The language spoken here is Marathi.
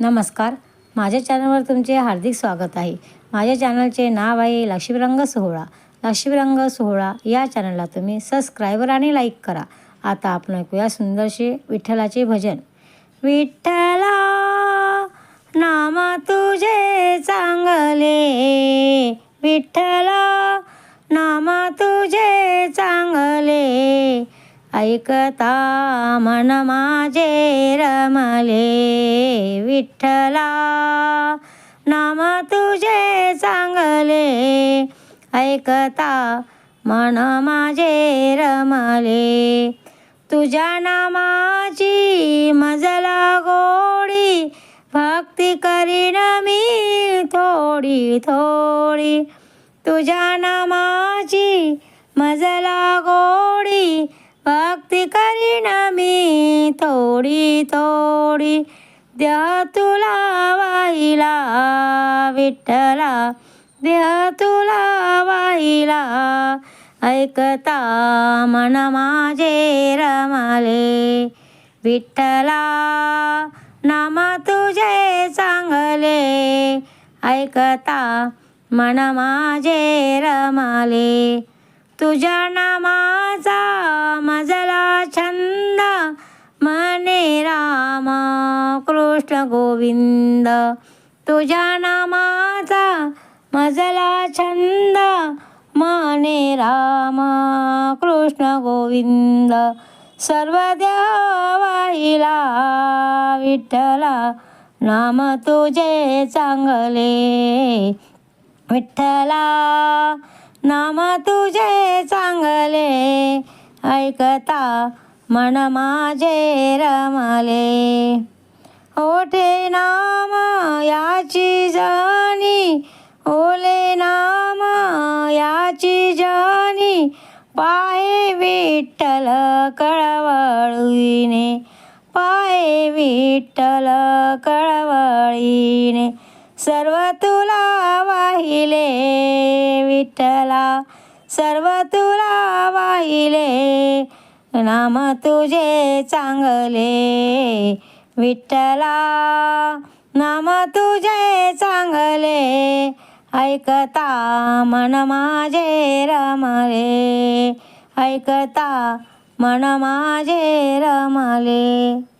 नमस्कार. माझ्या चॅनलवर तुमचे हार्दिक स्वागत आहे. माझ्या चॅनलचे नाव आहे लक्ष्मीरंग सोहळा. लक्ष्मीरंग सोहळा या चॅनलला तुम्ही सबस्क्रायबर आणि लाईक करा. आता आपण ऐकूया सुंदरशे विठ्ठलाचे भजन. विठ्ठला नाम तुझे चांगले. विठ्ठला नाम तुझे चांगले. ऐकता मन माझे रमले विठ्ठला. नाम तुझे चांगले ऐकता मन माझे रमले. तुझ्या नामाची मजला गोडी भक्ती करीन मी थोडी थोडी. तुझ्या नामाची मजला गोडी करीन मी थोडी थोडी देह तुला वाहिला विठ्ठला. देह तुला वाहिला ऐकता मन माझे रमाले. विठ्ठला नामा तुझे चांगले. ऐकता मन माझे रमाले. तुझ्या नामाचा मजला छंद ने राम कृष्ण गोविंद. तुझ्या नामाचा मजला छंद माने राम कृष्ण गोविंद. सर्व देवाईला विठ्ठला नाम तुझे चांगले. विठ्ठला नाम तुझे चांगले ऐकता मन माझे रमले. ओठे नाम याची जानी ओले नाम याची जानी पाय विठ्ठल कळवळीने पाय विठ्ठल कळवळीने सर्व तुला वाहिले विठ्ठला सर्व तुला वाहिले नाम तुझे चांगले विठ्ठला नाम तुझे चांगले ऐकता मन माझे रमले ऐकता मन माझे रमले.